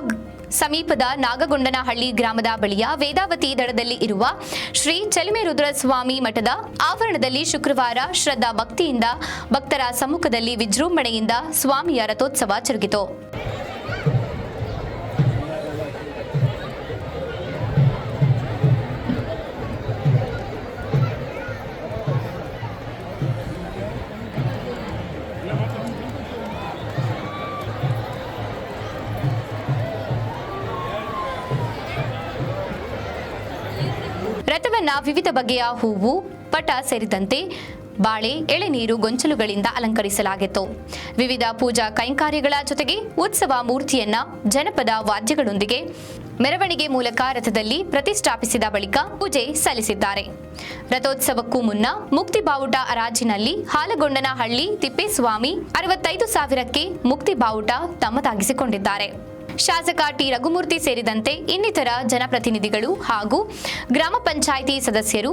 ಗ್- ಸಮೀಪದ ನಾಗಗೊಂಡನಹಳ್ಳಿ ಗ್ರಾಮದ ಬಳಿಯ ವೇದಾವತಿ ದಡದಲ್ಲಿ ಇರುವ ಶ್ರೀ ಚಲಿಮೆ ರುದ್ರಸ್ವಾಮಿ ಮಠದ ಆವರಣದಲ್ಲಿ ಶುಕ್ರವಾರ ಶ್ರದ್ಧಾ ಭಕ್ತಿಯಿಂದ ಭಕ್ತರ ಸಮ್ಮುಖದಲ್ಲಿ ವಿಜೃಂಭಣೆಯಿಂದ ಸ್ವಾಮಿಯ ರಥೋತ್ಸವ ಜರುಗಿತು. ರಥವನ್ನ ವಿವಿಧ ಬಗೆಯ ಹೂವು, ಪಟ ಸೇರಿದಂತೆ ಬಾಳೆ ಎಳೆನೀರು ಗೊಂಚಲುಗಳಿಂದ ಅಲಂಕರಿಸಲಾಗಿತ್ತು. ವಿವಿಧ ಪೂಜಾ ಕೈಂಕಾರ್ಯಗಳ ಜೊತೆಗೆ ಉತ್ಸವ ಮೂರ್ತಿಯನ್ನ ಜನಪದ ವಾದ್ಯಗಳೊಂದಿಗೆ ಮೆರವಣಿಗೆ ಮೂಲಕ ರಥದಲ್ಲಿ ಪ್ರತಿಷ್ಠಾಪಿಸಿದ ಬಳಿಕ ಪೂಜೆ ಸಲ್ಲಿಸಿದ್ದಾರೆ. ರಥೋತ್ಸವಕ್ಕೂ ಮುನ್ನ ಮುಕ್ತಿ ಬಾವುಟ ಅರಾಜಿನಲ್ಲಿ ಹಾಲಗೊಂಡನಹಳ್ಳಿ ತಿಪ್ಪೇಸ್ವಾಮಿ ಅರವತ್ತೈದು ಸಾವಿರಕ್ಕೆ ಮುಕ್ತಿ ಬಾವುಟ ತಮ್ಮದಾಗಿಸಿಕೊಂಡಿದ್ದಾರೆ. ಶಾಸಕ ಟಿ ರಘುಮೂರ್ತಿ ಸೇರಿದಂತೆ ಇನ್ನಿತರ ಜನಪ್ರತಿನಿಧಿಗಳು ಹಾಗೂ ಗ್ರಾಮ ಪಂಚಾಯಿತಿ ಸದಸ್ಯರು,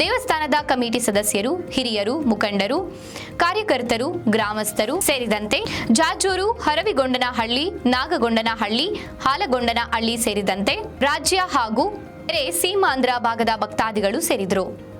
ದೇವಸ್ಥಾನದ ಕಮಿಟಿ ಸದಸ್ಯರು, ಹಿರಿಯರು, ಮುಖಂಡರು, ಕಾರ್ಯಕರ್ತರು, ಗ್ರಾಮಸ್ಥರು ಸೇರಿದಂತೆ ಜಾಜೂರು, ಹರವಿಗೊಂಡನಹಳ್ಳಿ, ನಾಗಗೊಂಡನಹಳ್ಳಿ, ಹಾಲಗೊಂಡನಹಳ್ಳಿ ಸೇರಿದಂತೆ ರಾಜ್ಯ ಹಾಗೂ ಸೀಮಾಂಧ್ರ ಭಾಗದ ಭಕ್ತಾದಿಗಳು ಸೇರಿದರು.